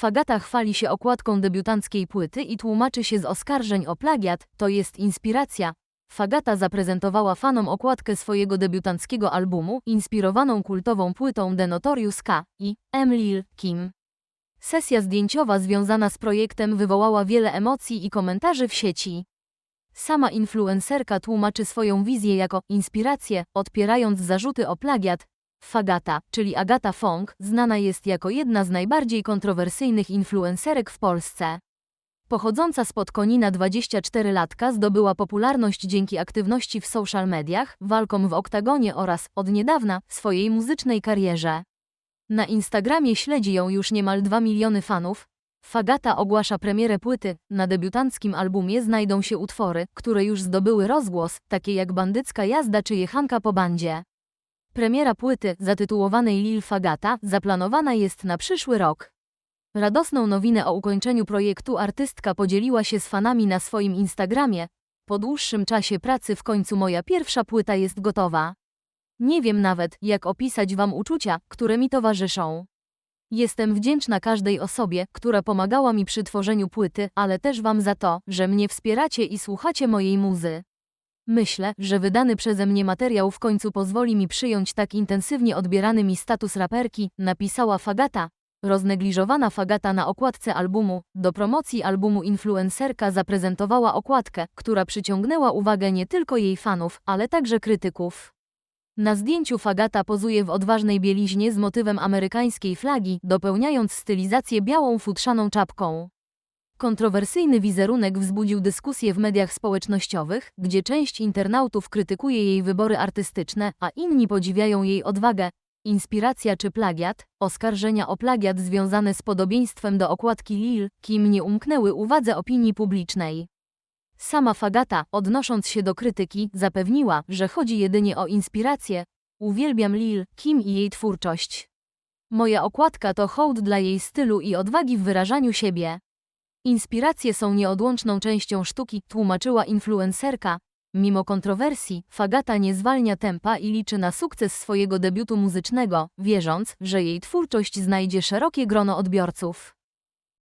Fagata chwali się okładką debiutanckiej płyty i tłumaczy się z oskarżeń o plagiat, to jest inspiracja. Fagata zaprezentowała fanom okładkę swojego debiutanckiego albumu, inspirowaną kultową płytą The Notorious K. i M. Lil Kim. Sesja zdjęciowa związana z projektem wywołała wiele emocji i komentarzy w sieci. Sama influencerka tłumaczy swoją wizję jako inspirację, odpierając zarzuty o plagiat. Fagata, czyli Agata Fong, znana jest jako jedna z najbardziej kontrowersyjnych influencerek w Polsce. Pochodząca spod Konina 24-latka zdobyła popularność dzięki aktywności w social mediach, walkom w oktagonie oraz, od niedawna, swojej muzycznej karierze. Na Instagramie śledzi ją już niemal 2 miliony fanów. Fagata ogłasza premierę płyty. Na debiutanckim albumie znajdą się utwory, które już zdobyły rozgłos, takie jak Bandycka jazda czy Jechanka po bandzie. Premiera płyty, zatytułowanej Lil Fagata, zaplanowana jest na przyszły rok. Radosną nowinę o ukończeniu projektu artystka podzieliła się z fanami na swoim Instagramie. Po dłuższym czasie pracy w końcu moja pierwsza płyta jest gotowa. Nie wiem nawet, jak opisać Wam uczucia, które mi towarzyszą. Jestem wdzięczna każdej osobie, która pomagała mi przy tworzeniu płyty, ale też Wam za to, że mnie wspieracie i słuchacie mojej muzy. Myślę, że wydany przeze mnie materiał w końcu pozwoli mi przyjąć tak intensywnie odbierany mi status raperki, napisała Fagata. Roznegliżowana Fagata na okładce albumu. Do promocji albumu influencerka zaprezentowała okładkę, która przyciągnęła uwagę nie tylko jej fanów, ale także krytyków. Na zdjęciu Fagata pozuje w odważnej bieliźnie z motywem amerykańskiej flagi, dopełniając stylizację białą futrzaną czapką. Kontrowersyjny wizerunek wzbudził dyskusję w mediach społecznościowych, gdzie część internautów krytykuje jej wybory artystyczne, a inni podziwiają jej odwagę. Inspiracja czy plagiat? Oskarżenia o plagiat związane z podobieństwem do okładki Lil Kim nie umknęły uwadze opinii publicznej. Sama Fagata, odnosząc się do krytyki, zapewniła, że chodzi jedynie o inspirację. Uwielbiam Lil Kim i jej twórczość. Moja okładka to hołd dla jej stylu i odwagi w wyrażaniu siebie. Inspiracje są nieodłączną częścią sztuki, tłumaczyła influencerka. Mimo kontrowersji, Fagata nie zwalnia tempa i liczy na sukces swojego debiutu muzycznego, wierząc, że jej twórczość znajdzie szerokie grono odbiorców.